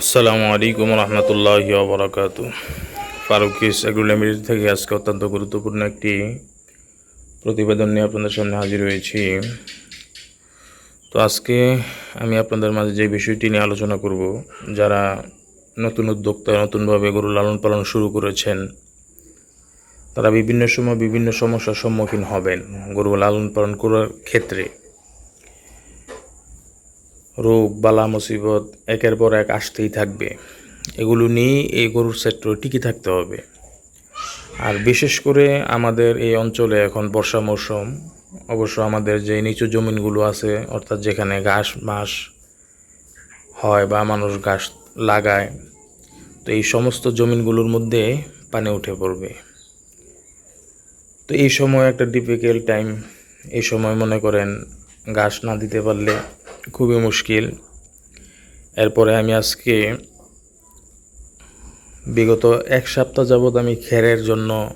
আসসালামু আলাইকুম রহমতুল্লাহ বরাকাত। ফারুকিস এগ্রোলিমিটেড থেকে আজকে অত্যন্ত গুরুত্বপূর্ণ একটি প্রতিবেদন নিয়ে আপনাদের সামনে হাজির হয়েছি। তো আজকে আমি আপনাদের মাঝে যে বিষয়টি নিয়ে আলোচনা করব, যারা নতুন উদ্যোক্তা, নতুনভাবে গরু লালন পালন শুরু করেছেন, তারা বিভিন্ন সময় বিভিন্ন সমস্যার সম্মুখীন হবেন গরু লালন পালন করার ক্ষেত্রে। রোগ, বালা, মুসিবত, একের পর এক আসতেই থাকবে। এগুলো নিয়েই এই গরুর সেক্টর টিকে থাকতে হবে। আর বিশেষ করে আমাদের এই অঞ্চলে এখন বর্ষা মৌসুম অবশ্য আমাদের যে নিচু জমিনগুলো আছে, অর্থাৎ যেখানে ঘাস মাস হয় বা মানুষ ঘাস লাগায়, তো এই সমস্ত জমিনগুলোর মধ্যে পানি উঠে পড়বে। তো এই সময় একটা ডিফিকাল্ট টাইম এই সময় মনে করেন ঘাস না দিতে পারলে খুবই মুশকিল। এরপরে আমি আজকে বিগত এক সপ্তাহ যাবৎ আমি খেরের জন্য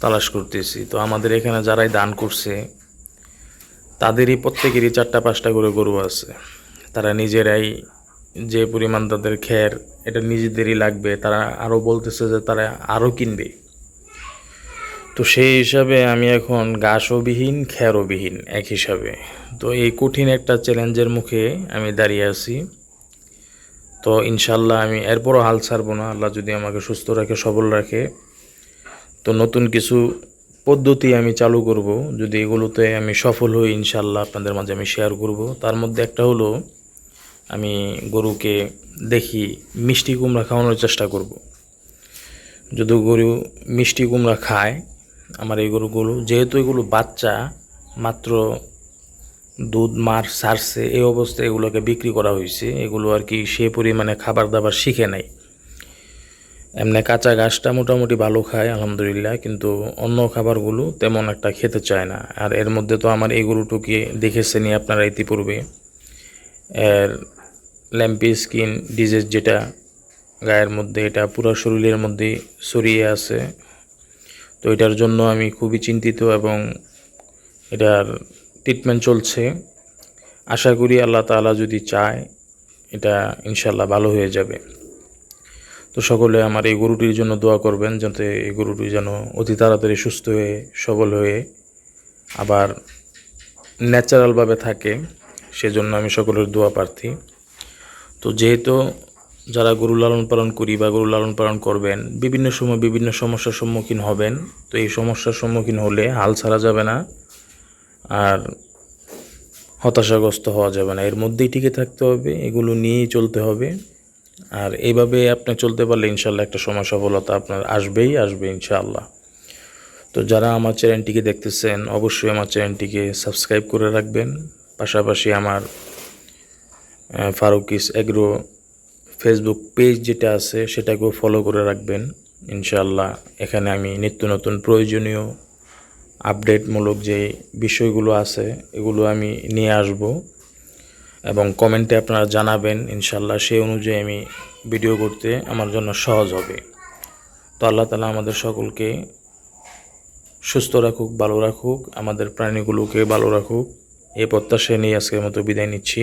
তালাশ করতেছি। তো আমাদের এখানে যারাই দান করছে, তাদেরই প্রত্যেকেরই চারটা পাঁচটা করে গরু আছে। তারা নিজেরাই যে পরিমাণ তাদের খের, এটা নিজেদেরই লাগবে। তারা আরও বলতেছে যে তারা আরও কিনবে। তো সেই হিসাবে আমি এখন ঘাসওবিহীন খেরওবিহীন এক হিসাবে। তো এই কঠিন একটা চ্যালেঞ্জের মুখে আমি দাঁড়িয়ে আছি। তো ইনশাল্লাহ আমি এরপরও হাল ছাড়বো না। আল্লাহ যদি আমাকে সুস্থ রাখে, সবল রাখে। তো নতুন কিছু পদ্ধতি আমি চালু করব। যদি এগুলোতে আমি সফল হই ইনশাল্লাহ আপনাদের মাঝে আমি শেয়ার করব। তার মধ্যে একটা হলো, আমি গরুকে দেখি মিষ্টি কুমড়া খাওয়ানোর চেষ্টা করব। যদি গরু মিষ্টি কুমড়া খায় আমার এই গরুগুলো। যেহেতু এগুলো বাচ্চা, মাত্র দুধ, মার, সারছে, এই অবস্থায় এগুলোকে বিক্রি করা হয়েছে। এগুলো আর কি সে পরিমাণে খাবার দাবার শিখে নেয় এমনি কাঁচা ঘাসটা মোটামুটি ভালো খায়, আলহামদুলিল্লাহ, কিন্তু অন্য খাবারগুলো তেমন একটা খেতে চায় না। আর এর মধ্যে তো আমার এই গরুটুকে দেখেছেনই আপনারা ইতিপূর্বে। এর ল্যাম্পি স্কিন ডিজিজ যেটা, গায়ের মধ্যে, এটা পুরো শরীরের মধ্যে ছড়িয়ে আছে। তো এটার জন্য আমি খুবই চিন্তিত এবং এটার ট্রিটমেন্ট চলছে। আশা করি আল্লাহ তাআলা যদি চায়, এটা ইনশাল্লাহ ভালো হয়ে যাবে। তো সকলে আমার এই গরুটির জন্য দোয়া করবেন যাতে এই গরুটি যেন অতি তাড়াতাড়ি সুস্থ হয়ে, সবল হয়ে আবার ন্যাচারালভাবে থাকে। সেজন্য আমি সকলের দোয়া প্রার্থী। তো যেহেতু যারা গরু লালন পালন করি বা গরু লালন পালন করবেন, বিভিন্ন সময় বিভিন্ন সমস্যার সম্মুখীন হবেন। তো এই সমস্যার সম্মুখীন হলে হাল ছাড়া যাবে না আর হতাশাগ্রস্ত হওয়া যাবে না। এর মধ্যেই টিকে থাকতে হবে, এগুলো নিয়েই চলতে হবে। আর এইভাবে আপনি চলতে পারলে ইনশাল্লাহ একটা সময় সফলতা আপনার আসবেই আসবে ইনশাআল্লাহ। তো যারা আমার চ্যানেলটিকে দেখতেছেন, অবশ্যই আমার চ্যানেলটিকে সাবস্ক্রাইব করে রাখবেন। পাশাপাশি আমার ফারুকিস এগ্রো ফেসবুক পেজ যেটা আছে, সেটাকেও ফলো করে রাখবেন ইনশাল্লাহ এখানে আমি নিত্য নতুন প্রয়োজনীয় আপডেটমূলক যে বিষয়গুলো আছে, এগুলো আমি নিয়ে আসব। এবং কমেন্টে আপনারা জানাবেন ইনশাল্লাহ সেই অনুযায়ী আমি ভিডিও করতে আমার জন্য সহজ হবে। তো আল্লাহ তালা আমাদের সকলকে সুস্থ রাখুক, ভালো রাখুক, আমাদের প্রাণীগুলোকে ভালো রাখুক। এই প্রত্যাশা নিয়ে আজকের মতো বিদায় নিচ্ছি।